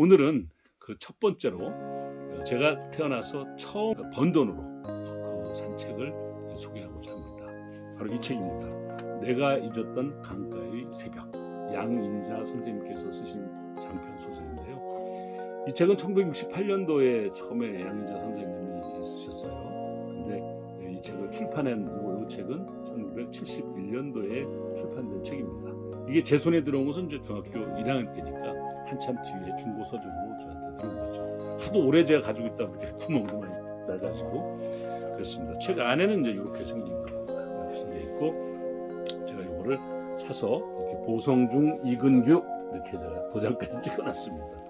오늘은 그 첫 번째로 어, 제가 태어나서 처음 번 돈으로 어, 그 산책을 소개하고자 합니다. 바로 이 책입니다. 내가 잊었던 강가의 새벽. 양인자 선생님께서 쓰신 장편 소설인데요. 이 책은 1968년도에 처음에 양인자 선생님이 쓰셨어요. 근데 이 책을 출판한 이 책은 1971년도에 출판된 책입니다. 이게 제 손에 들어온 것은 이제 중학교 1학년 때니까 한참 뒤에 중고 서적으로 저한테 들어온 거죠. 하도 오래 제가 가지고 있다 보니까 구멍도 많이 나가지고 그렇습니다. 책 안에는 이제 이렇게 생긴 겁니다. 이렇게 생겨 있고 제가 이거를 사서 이렇게 보성중 이근규 이렇게 제가 도장까지 찍어놨습니다.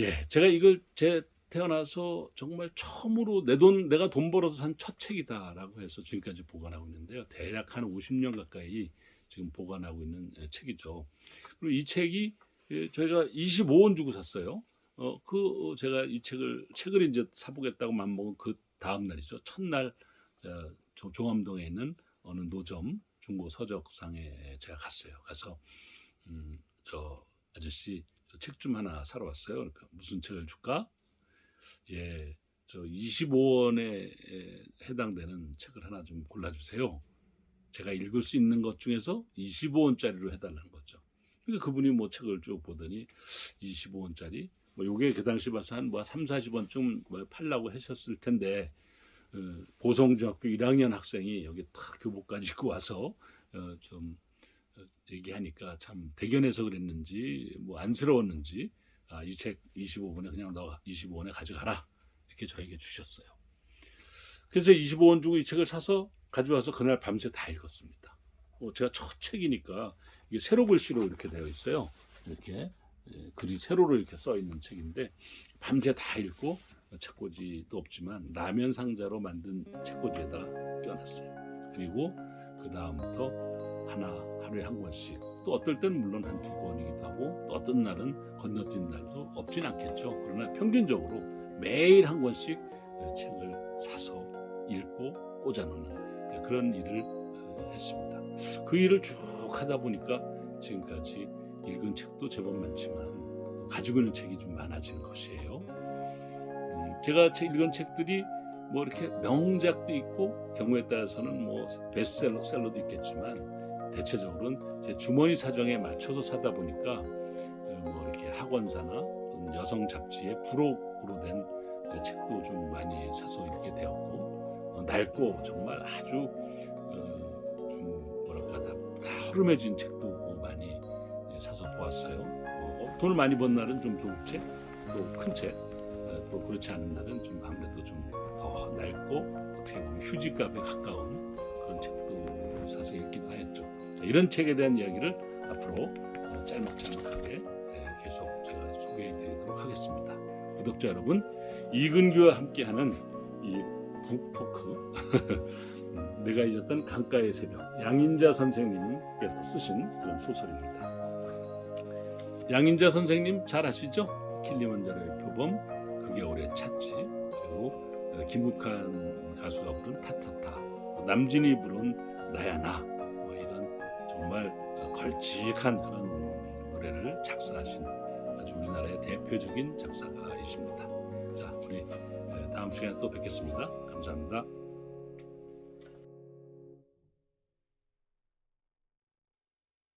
예, 제가 이걸 제 태어나서 정말 처음으로 내 돈 내가 돈 벌어서 산 첫 책이다라고 해서 지금까지 보관하고 있는데요. 대략 한 50년 가까이 지금 보관하고 있는 예, 책이죠. 그리고 이 책이 예, 저희가 25원 주고 샀어요. 어, 그 어, 제가 이 책을 책을 이제 사보겠다고 맘먹은 그 다음 날이죠. 첫날 종암동에 있는 어느 노점 중고 서적상에 제가 갔어요. 가서 음, 저 아저씨 책 좀 하나 사러 왔어요. 그러니까 무슨 책을 줄까? 예, 저 25원에 해당되는 책을 하나 좀 골라주세요. 제가 읽을 수 있는 것 중에서 25원짜리로 해달라는 거죠. 그러니까 그분이 뭐 책을 쭉 보더니 25원짜리 뭐 요게 그 당시 봐서 한뭐 3, 40원쯤 뭐 팔라고 하셨을 텐데 어, 보성중학교 1학년 학생이 여기 탁 교복까지 입고 와서 어, 좀 어, 얘기하니까 참 대견해서 그랬는지 뭐 안쓰러웠는지 아, 이 책 25원에 그냥 너 25원에 가져가라 이렇게 저에게 주셨어요. 그래서 25원 주고 이 책을 사서 가져와서 그날 밤새 다 읽었습니다. 어, 제가 첫 책이니까 이게 세로 글씨로 이렇게 되어 있어요. 이렇게 예, 글이 세로로 이렇게 써 있는 책인데 밤새 다 읽고 책꽂이도 없지만 라면 상자로 만든 책꽂이에다 껴놨어요. 그리고 그 다음부터 하나 하루에 한 권씩 또 어떨 때는 물론 한 두 권이기도 하고 또 어떤 날은 건너뛴 날도 없진 않겠죠. 그러나 평균적으로 매일 한 권씩 책을 사서 읽고 꽂아놓는 그런 일을 어, 했습니다. 그 일을 쭉 하다 보니까 지금까지 읽은 책도 제법 많지만 가지고 있는 책이 좀 많아진 것이에요. 음, 제가 책- 읽은 책들이 뭐 이렇게 명작도 있고 경우에 따라서는 뭐 베스트셀러도 있겠지만 대체적으로는 제 주머니 사정에 맞춰서 사다 보니까 어, 뭐 이렇게 학원사나 여성 잡지의 부록으로 된그 책도 좀 많이 사서 읽게 되었고 어, 낡고 정말 아주 다 허름해진 책도 많이 예, 사서 보았어요. 어, 돈을 많이 번 날은 좀 좋은 책, 또 큰 책, 어, 또 그렇지 않은 날은 좀 아무래도 좀 더 낡고 어떻게 보면 휴지 값에 가까운 그런 책도 사서 읽기도 하였죠. 자, 이런 책에 대한 이야기를 앞으로 어, 짤막짤막하게 예, 계속 제가 소개해드리도록 하겠습니다. 구독자 여러분, 이근규와 함께하는 이 북토크 음, 내가 잊었던 강가의 새벽 양인자 선생님께서 쓰신 그런 소설입니다. 양인자 선생님 잘 아시죠? 킬리만자로의 표범, 그 겨울의 찻집, 그리고 어, 김국한 가수가 부른 타타타, 또 남진이 부른 나야나 뭐 이런 정말 어, 걸직한 그런 노래를 작사하신 아주 우리나라의 대표적인 작사가이십니다. 자, 우리 에, 다음 시간에 또 뵙겠습니다. 감사합니다.